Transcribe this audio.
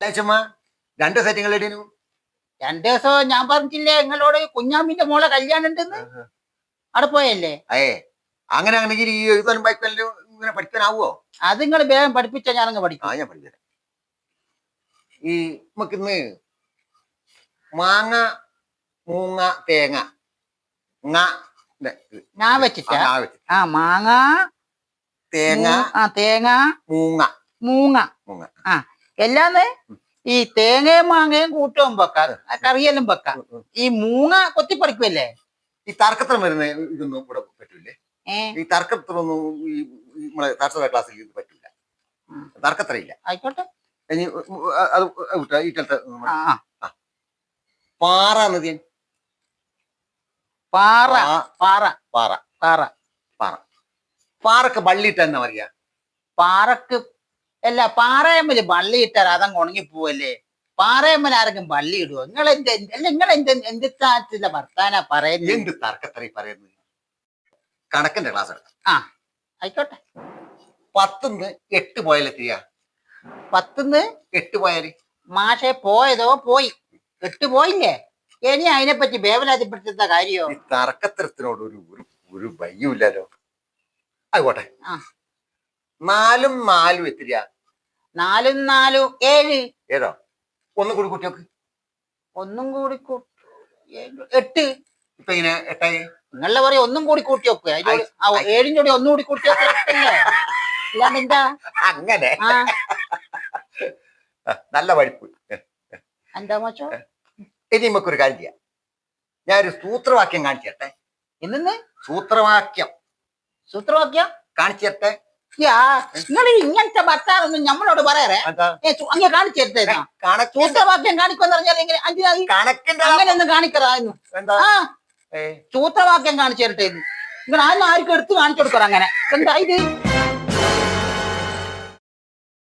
രണ്ട് സെറ്റിങ്ങൾ ഇടീനു. രണ്ട് ദിവസം ഞാൻ പറഞ്ഞില്ലേ നിങ്ങളോട് കുഞ്ഞാമ്മിന്റെ മോളെ കല്യാണം ഉണ്ടെന്ന്? അവിടെ പോയല്ലേ? അയേ അങ്ങനെ അങ്ങനെ ഈ എഴുതാനും വായിക്കാനും ഇങ്ങനെ പഠിക്കാനാവോ അത് നിങ്ങൾ വേഗം പഠിപ്പിച്ച ഞാൻ ആ പഠിക്കും ഞാൻ പഠിക്കട്ടെ ഈ നമുക്ക് ഇന്ന് മാങ്ങ മൂങ്ങ തേങ്ങ ങ്ങ ന്റെ ഇത്. ഞാൻ ആ, വെച്ചിട്ടാ. വെച്ച്. ആ മാങ്ങ തേങ്ങ ആ തേങ്ങ മൂങ്ങ. മൂങ്ങ. മൂങ്ങ. ആ എല്ലാന്ന് ഈ തേങ്ങയും മാങ്ങയും കൂട്ടവും വെക്കാം. കറിയെല്ലാം വെക്കാം. ഈ മൂങ്ങ കൊത്തിപ്പറിക്കുമല്ലേ ഈ തർക്കത്തിന് വരുന്ന ഇതൊന്നും ഇവിടെ പറ്റൂലേ. ഈ തർക്കത്തിനൊന്നും ഈ നമ്മളെ ക്ലാസ്സിൽ ഇത് പറ്റില്ല ഉം. തർക്കത്തിലില്ല ആയിക്കോട്ടെ. ഇനി അത് വിട്ടാ ആ. പാറ നദിയൻ പാറ പാറ. പാറ. പാറ. പാറ. പാറക്ക് വള്ളിയിട്ട എന്നാ പറയാ? പാറക്ക് അല്ല പാറയമ്മൽ ബള്ളി ഇട്ടാൽ അതങ്ങ് ഉണങ്ങി പോവല്ലേ? പാറയമ്മൽ ആരെങ്കിലും ബള്ളി ഇടുവോ? നിങ്ങൾ എന്ത് അല്ല നിങ്ങൾ എന്ത് എന്തില്ല ഭർത്താനാ പറയുന്നത് എന്ത് തർക്കത്തറി പറയുന്നത് കണക്കിന്റെ ക്ലാസ് എടുക്കാം. ആയിക്കോട്ടെ. പത്തുനിന്ന് എട്ട് പോയാലെത്തിയ പത്തുന്ന് എട്ട് പോയാൽ? മാഷെ പോയതോ? പോയി. എട്ട് പോയില്ലേ? ഇനി അതിനെപ്പറ്റി വേവലാതിപ്പെടുത്തുന്ന കാര്യോ? ഈ തർക്കത്തരത്തിനോട് ഒരു ഒരു ഒരു ആയിക്കോട്ടെ. ആ. നാലും നാലും എത്തിരിയാ? നാലും നാലും ഏഴ്. ഏതാ? ഒന്നും കൂടി കുട്ടിയൊക്കെ. ഒന്നും കൂടി എട്ട്. ഇപ്പൊ ഇങ്ങനെ എട്ടായി? നിങ്ങളെ പറയും ഒന്നും കൂടി കൂട്ടി വെക്കുക ഏഴും കൂടി ഒന്നും കൂടി കൂട്ടി വെക്കല്ലേ അങ്ങനെ. നല്ല വഴിപ്പ് എന്താ മോച്ചോ? ഇനി നമുക്കൊരു കാര്യം ചെയ്യാം. ഞാൻ ഒരു സൂത്രവാക്യം കാണിച്ചു തരട്ടെ. ഇന്ന് സൂത്രവാക്യം. സൂത്രവാക്യം? കാണിച്ചു തരട്ടെ. യാ നിങ്ങൾ ഇങ്ങനത്തെ ഭർത്താവൊന്നും നമ്മളോട് പറയാറേ? എന്താ ഏ, സു- അങ്ങ് കാണിച്ചു തരുന്ന കണക്കിന്റെ സൂത്രവാക്യം കാണിക്കുമെന്ന് പറഞ്ഞാൽ എങ്ങനെ? കണക്കിന്റെ അങ്ങനെ ഒന്നും കാണിക്കറായിരുന്നു ആ. ഏ, സൂത്രവാക്യം കാണിച്ചു തരട്ടെ നിങ്ങൾ ആരും ആർക്കും എടുത്ത് കാണിച്ചു കൊടുക്കണം അങ്ങനെ. എന്താ ഇത്?